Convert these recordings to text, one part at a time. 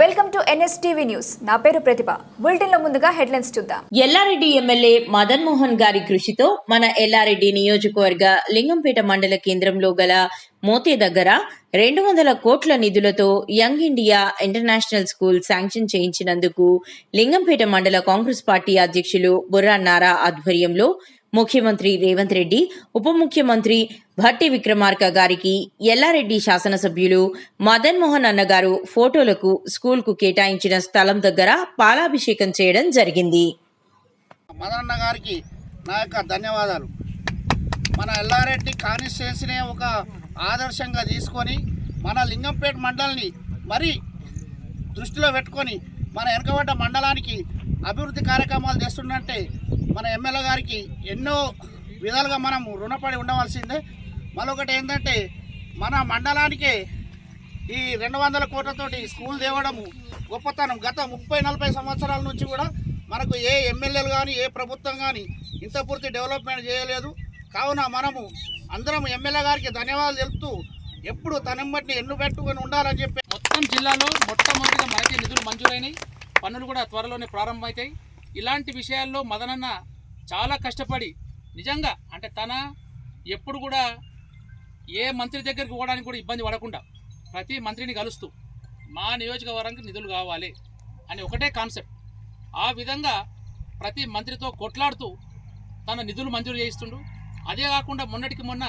Welcome to NSTV news. నా పేరు ప్రతిభ. బులెటిన్లో ముందుగా హెడ్లైన్స్ చూద్దాం. ఎల్లారెడ్డి ఎమ్మెల్యే మదన్ మోహన్ గారి కృషితో మన ఎల్లారెడ్డి నియోజకవర్గ లింగంపేట మండల కేంద్రంలో గల మోతే దగ్గర రెండు వందల కోట్ల నిధులతో young India international school sanction చేయించినందుకు Lingampet మండల కాంగ్రెస్ పార్టీ అధ్యక్షులు బుర్రా నారా ఆధ్వర్యంలో ముఖ్యమంత్రి రేవంత్ రెడ్డి ఉప ముఖ్యమంత్రి భట్టి విక్రమార్క గారికి ఎల్లారెడ్డి శాసనసభ్యులు మదన్ మోహన్ అన్న గారు ఫోటోలకు స్కూల్కు కేటాయించిన స్థలం దగ్గర పాలాభిషేకం చేయడం జరిగింది. మదనన్న గారికి నా యొక్క ధన్యవాదాలు. మన ఎల్లారెడ్డి కాన్స్టిట్యున్సీనే ఒక ఆదర్శంగా తీసుకొని మన లింగంపేట మండలిని మరీ దృష్టిలో పెట్టుకొని మన వెనుకబడ్డ మండలానికి అభివృద్ధి కార్యక్రమాలు చేస్తుందంటే మన ఎమ్మెల్యే గారికి ఎన్నో విధాలుగా మనం రుణపడి ఉండవలసిందే. మరొకటి ఏంటంటే మన మండలానికే ఈ రెండు వందల కోట్లతోటి స్కూల్ తేవడము గొప్పతనం. గత ముప్పై నలభై సంవత్సరాల నుంచి కూడా మనకు ఏ ఎమ్మెల్యేలు కానీ ఏ ప్రభుత్వం కానీ ఇంత పూర్తి డెవలప్మెంట్ చేయలేదు. కావున మనము అందరం ఎమ్మెల్యే గారికి ధన్యవాదాలు తెలుపుతూ ఎప్పుడు తనమ్మటిని ఎన్ను పెట్టుకొని ఉండాలని చెప్పి మొత్తం జిల్లాలో మొట్టమొదటిగా మనకి నిధులు మంజూరైనవి పనులు కూడా త్వరలోనే ప్రారంభమవుతాయి. ఇలాంటి విషయాల్లో మదనన్న చాలా కష్టపడి నిజంగా అంటే తన ఎప్పుడు కూడా ఏ మంత్రి దగ్గరికి పోవడానికి కూడా ఇబ్బంది పడకుండా ప్రతి మంత్రిని కలుస్తూ మా నియోజకవర్గానికి నిధులు కావాలి అని ఒకటే కాన్సెప్ట్. ఆ విధంగా ప్రతి మంత్రితో కొట్లాడుతూ తన నిధులు మంజూరు చేయిస్తుండు. అదే కాకుండా మొన్నటికి మొన్న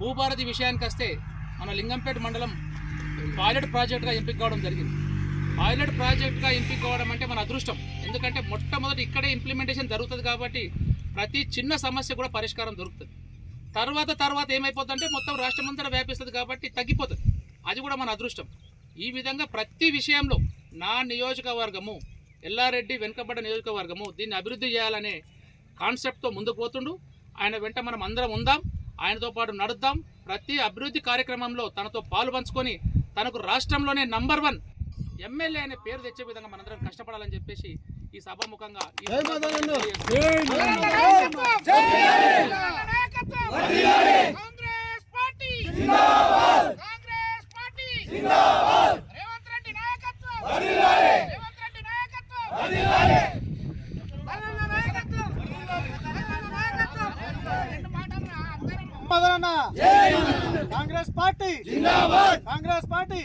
భూభారతి విషయానికి వస్తే మన లింగంపేట మండలం పైలట్ ప్రాజెక్ట్గా ఎంపిక కావడం జరిగింది. పైలట్ ప్రాజెక్ట్గా ఎంపిక కావడం అంటే మన అదృష్టం. ఎందుకంటే మొట్టమొదటి ఇక్కడే ఇంప్లిమెంటేషన్ జరుగుతుంది కాబట్టి ప్రతి చిన్న సమస్య కూడా పరిష్కారం దొరుకుతుంది. తర్వాత తర్వాత ఏమైపోతుందంటే మొత్తం రాష్ట్రం అంతా వ్యాపిస్తుంది కాబట్టి తగ్గిపోతుంది. అది కూడా మన అదృష్టం. ఈ విధంగా ప్రతి విషయంలో నా నియోజకవర్గము ఎల్లారెడ్డి వెనుకబడ్డ నియోజకవర్గము దీన్ని అభివృద్ధి చేయాలనే కాన్సెప్ట్తో ముందుకు పోతుండు. ఆయన వెంట మనం అందరం ఉందాం ఆయనతో పాటు నడుద్దాం. ప్రతి అభివృద్ధి కార్యక్రమంలో తనతో పాలు పంచుకొని తనకు రాష్ట్రంలోనే నంబర్ వన్ ఎమ్మెల్యే అనే పేరు తెచ్చే విధంగా మనందరం కష్టపడాలని చెప్పేసి ఈ సభాముఖంగా Congress party. Congress party.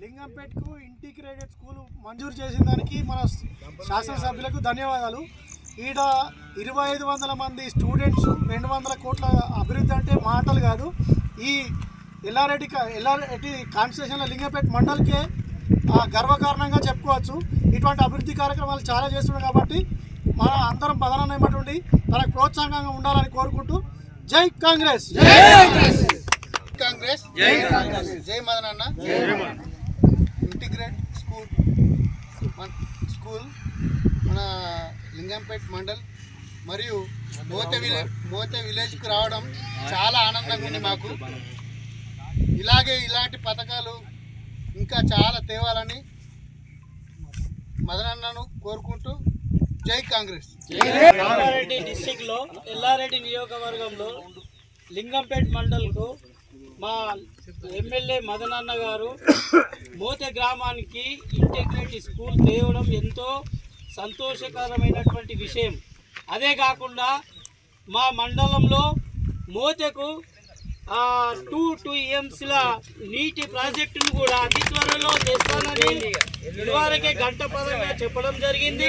Revanth integrated school మంజూరు చేసిన దానికి మన శాసనసభ్యులకు ధన్యవాదాలు. ఈడ ఇరవై ఐదు వందల మంది స్టూడెంట్స్ రెండు వందల కోట్ల అభివృద్ధి అంటే మాటలు కాదు. ఈ ఎల్లారెడ్డి కా- ఎల్లారెడ్డి కాన్స్టిట్యూషన్లో లింగంపేట మండలికే ఆ, గర్వకారణంగా చెప్పుకోవచ్చు. ఇటువంటి అభివృద్ధి కార్యక్రమాలు చాలా చేస్తున్నాం కాబట్టి మన అందరం ఏమటువంటి తనకు ప్రోత్సాహంగా ఉండాలని కోరుకుంటూ జై కాంగ్రెస్! కాంగ్రెస్! జై కాంగ్రెస్! జై మదనన్న ఇంటిగ్రేట్ స్కూల్ మన- స్కూల్ మన లింగంపేట్ మండల్ మరియు మోత విలేజ్ మోత విలేజ్కు రావడం చాలా ఆనందంగా ఉంది మాకు. ఇలాగే ఇలాంటి పథకాలు ఇంకా చాలా తేవాలని మదనన్నను కోరుకుంటూ జై కాంగ్రెస్. ఎల్లారెడ్డి డిస్టిక్లో ఎల్లారెడ్డి నియోజకవర్గంలో లింగంపేట్ మండల్కు మా ఎమ్మెల్యే మదనన్న గారు మోతే గ్రామానికి ఇంటిగ్రేటెడ్ స్కూల్ తేవడం ఎంతో సంతోషకరమైనటువంటి విషయం. అదే కాకుండా మా మండలంలో మోతెకు టూ టూ ఈఎంసీల నీటి ప్రాజెక్టును కూడా అతి త్వరలో తెస్తానని ఇదివరకే గంట పదంగా చెప్పడం జరిగింది.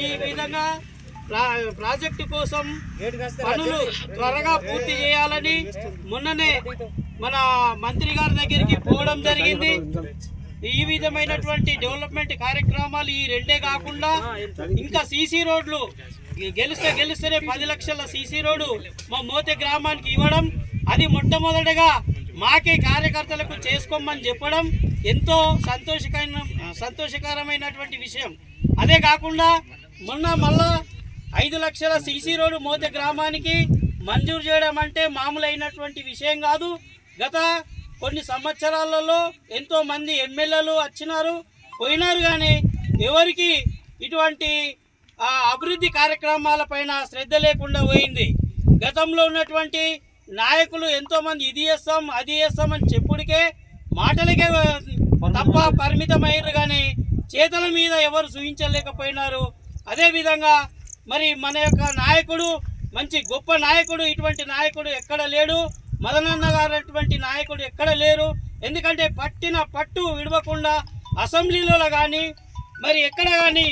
ఈ విధంగా ప్రాజెక్టు కోసం పనులు త్వరగా పూర్తి చేయాలని మొన్ననే మన మంత్రి గారి దగ్గరికి పోవడం జరిగింది. ఈ విధమైనటువంటి డెవలప్మెంట్ కార్యక్రమాలు ఈ రెండే కాకుండా ఇంకా సీసీ రోడ్లు గెలిస్తే గెలిస్తేనే పది లక్షల సీసీ రోడ్డు మా మోతే గ్రామానికి ఇవ్వడం అది మొట్టమొదటిగా మాకే కార్యకర్తలకు చేసుకోమని చెప్పడం ఎంతో సంతోషకరమైన సంతోషకరమైనటువంటి విషయం. అదే కాకుండా మొన్న మళ్ళా ఐదు లక్షల సీసీ రోడ్డు మోతే గ్రామానికి మంజూరు చేయడం అంటే మామూలైనటువంటి విషయం కాదు. గత కొన్ని సంవత్సరాలలో ఎంతో మంది ఎమ్మెల్యేలు వచ్చినారు. పోయినారు కానీ ఎవరికి ఇటువంటి అభివృద్ధి అభివృద్ధి కార్యక్రమాలపైన శ్రద్ధ లేకుండా పోయింది. గతంలో ఉన్నటువంటి నాయకులు ఎంతో మంది ఇది చేస్తాం అది చేస్తాం అని చెప్పుడికే మాటలకే తప్ప పరిమితమయ్యారు కానీ చేతల మీద ఎవరు సూహించలేకపోయినారు అదేవిధంగా మరి మన యొక్క నాయకుడు మంచి గొప్ప నాయకుడు ఇటువంటి నాయకుడు ఎక్కడ లేడు. మదనన్న గారు అటువంటి నాయకుడు ఎక్కడ లేరు. ఎందుకంటే పట్టిన పట్టు విడవకుండా అసెంబ్లీలో కానీ మరి ఎక్కడ కానీ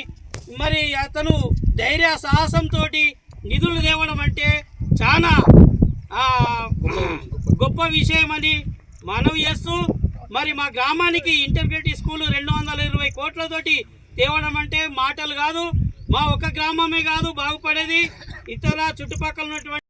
మరి అతను ధైర్య సాహసంతో నిధులు తేవడం అంటే చాలా గొప్ప గొప్ప విషయమని మనవి చేస్తూ మరి మా గ్రామానికి ఇంటర్మీడియట్ స్కూల్ రెండు వందల ఇరవై కోట్లతోటి తేవడం అంటే మాటలు కాదు. మా ఒక్క గ్రామమే కాదు బాగుపడేది. ఇతర చుట్టుపక్కల ఉన్నటువంటి